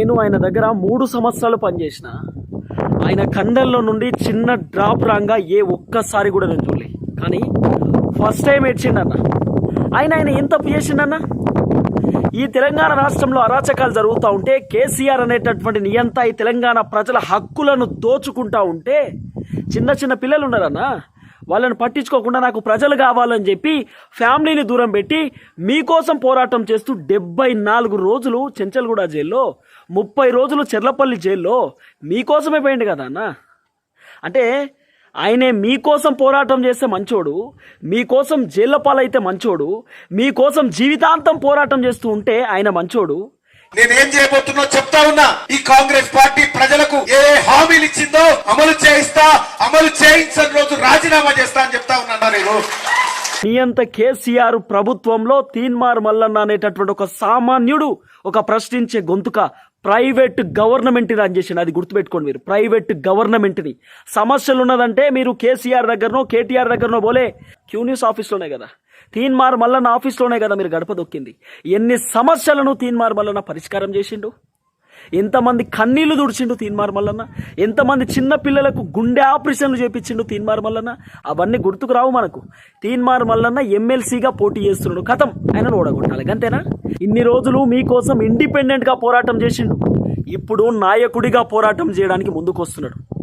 నేను ఆయన దగ్గర మూడు సంవత్సరాలు పనిచేసిన. ఆయన కండల్లో నుండి చిన్న డ్రాప్ రాగా ఏ ఒక్కసారి కూడా నేను చూడలే. కానీ ఫస్ట్ టైం ఏడ్చిండన్న. ఆయన ఆయన ఏం తప్పు చేసిండన్న? ఈ తెలంగాణ రాష్ట్రంలో అరాచకాలు జరుగుతూ ఉంటే కేసీఆర్ అనేటటువంటి నియంత ఈ తెలంగాణ ప్రజల హక్కులను దోచుకుంటా ఉంటే చిన్న చిన్న పిల్లలు ఉన్నారన్నా. వాళ్ళని పట్టించుకోకుండా నాకు ప్రజలు కావాలని చెప్పి ఫ్యామిలీని దూరం పెట్టి మీకోసం పోరాటం చేస్తూ డెబ్బై నాలుగు రోజులు చెంచల్గూడ జైల్లో ముప్పై రోజులు చెర్లపల్లి జైల్లో. మీకోసమే పోయింది కదా అన్న? అంటే ఆయనే మీకోసం పోరాటం చేస్తే మంచోడు మీకోసం జైళ్ళ పాలైతే మంచోడు మీకోసం జీవితాంతం పోరాటం చేస్తూ ఉంటే ఆయన మంచోడు. నేనేం చేయబోతున్నా చెప్తా ఉన్నా ఈ కాంగ్రెస్ పార్టీ ప్రజలకు ఏ హామీలు ఇచ్చిందో అమలు చేయిస్తా అమలు చేయించని రోజు రాజీనామా చేస్తా అని చెప్తా ఉన్నా నేను? నియంత కేసీఆర్ ప్రభుత్వంలో తీన్మార్ మల్లన్న అనేటటువంటి ఒక సామాన్యుడు ఒక ప్రశ్నించే గొంతుక ప్రైవేట్ గవర్నమెంట్ రన్ చేసిండు. అది గుర్తుపెట్టుకోండి మీరు. ప్రైవేట్ గవర్నమెంట్ని. సమస్యలు ఉన్నదంటే మీరు కేసీఆర్ దగ్గరనో కేటీఆర్ దగ్గరనో పోలే క్యూనిస్ ఆఫీస్లోనే కదా. తీన్మార్ మల్లన్న ఆఫీస్లోనే కదా మీరు గడప దొక్కింది. ఎన్ని సమస్యలను తీన్మార్ మల్లన్న పరిష్కారం చేసిండు? ఎంతమంది కన్నీళ్ళు తుడిచిండు తీన్మార్ మల్లన్న? ఎంతమంది చిన్న పిల్లలకు గుండె ఆపరేషన్లు చేపించిండు తీన్మార్ మల్లన్న? అవన్నీ గుర్తుకు రావు మనకు. తీన్మార్ మల్లన్న ఎమ్మెల్సీగా పోటీ చేస్తున్నాడు. కథం ఆయనను ఓడగొట్టాలి. అంతేనా ఇన్ని రోజులు మీకోసం ఇండిపెండెంట్గా పోరాటం చేసిండు. ఇప్పుడు నాయకుడిగా పోరాటం చేయడానికి ముందుకు వస్తున్నాడు